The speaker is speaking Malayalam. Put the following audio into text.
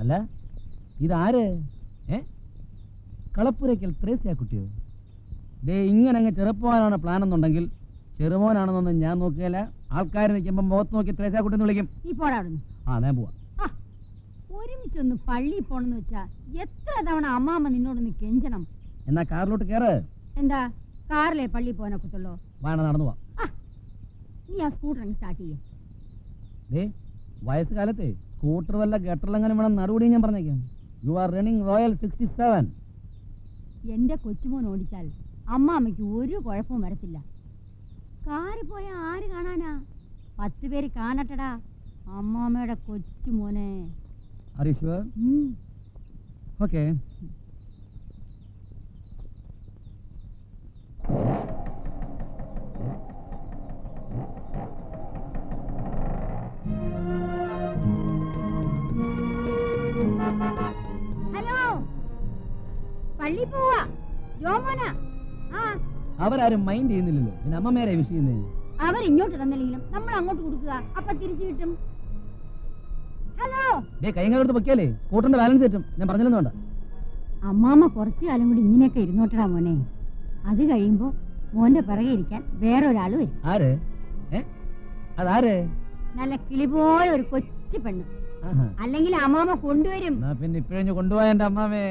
അല്ല ഇതാര്? ഏ? കളപ്പുരയ്ക്കൽ ത്രേസ്യ കുട്ടിയോ? ദേ ഇങ്ങനെ അങ്ങ് ചെറുപ്പമാനാണ് പ്ലാൻ എന്നുണ്ടെങ്കിൽ ചെറുമോനാണെന്നൊന്നും ഞാൻ നോക്കിയാല ആൾക്കാർ നിൽക്കുമ്പോൾ മുഖത്ത് നോക്കി ത്രേസ്യ കുട്ടി എന്ന് വിളിക്കും. നീ പോടാ അവിടുന്ന്. ആ ഞാൻ പോവാ. ഒരുമിച്ചൊന്ന് പള്ളിയിൽ പോണെന്ന് വെച്ചാ എത്ര തവണ അമ്മാമ്മ നിന്നോടൊന്ന് കെഞ്ചണം. എന്നാ കാറിലോട്ട് കയറ് എന്താ? കാറിലെ പള്ളിയിൽ പോകാനൊക്കത്തുള്ളോ വേണം നടന്നു പോവാ. നീ ആ സ്കൂട്ടർ അങ്ങ് സ്റ്റാർട്ട് ചെയ്യേ. വയസ്സുകാലത്തെ സ്കൂട്ടർ വല്ല ഗട്ടറിലെങ്ങനെ വേണം നടുപടി ഞാൻ പറഞ്ഞേക്കാം. You are running royal sixty seven എന്റെ കൊച്ചുമോൻ ഓടിച്ചാൽ അമ്മാമ്മയ്ക്ക് ഒരു കുഴപ്പവും വരത്തില്ല. കാറി പോയ ആര് കാണാനാ? പത്ത് പേര് കാണട്ടടാ. അമ്മാമ്മയുടെ കൊച്ചുമോനെ. ഓക്കെ പള്ളി പോവാ ജോമോനാ ആ. അവരാരും മൈൻഡ് ചെയ്യുന്നില്ലല്ലോ. പിന്നെ അമ്മമേരെ വിഷ് ചെയ്യുന്നത് അവർ ഇങ്ങോട്ട് തന്നില്ലെങ്കിലും നമ്മൾ അങ്ങോട്ട് കൊടുക്കുക. അപ്പൊ തിരിച്ചു കിട്ടും. ഹലോ. ദേ കൈകാലത്ത് പൊക്കിയാലേ. കൂട്ടന്റെ ബാലൻസ് കിട്ടും. ഞാൻ പറഞ്ഞില്ലെന്ന് വേണ്ട. അമ്മാമ്മ കുറച്ചു കാലം കൂടി ഇങ്ങനെയൊക്കെ ഇരുന്നോട്ടടാ മോനെ. അത് കഴിയുമ്പോ മോന്റെ പിറകെ ഇരിക്കാൻ വരും. ആര്? ഏ? അതാര്? നല്ല കിളി പോലെ ഒരു കൊച്ചു പെണ്ണ്. അല്ലെങ്കിൽ അമ്മാമ്മ കൊണ്ടുവരും. പിന്നെ ഇപ്പഴഞ്ഞു കൊണ്ടുപോയ എന്റെ അമ്മാമേ.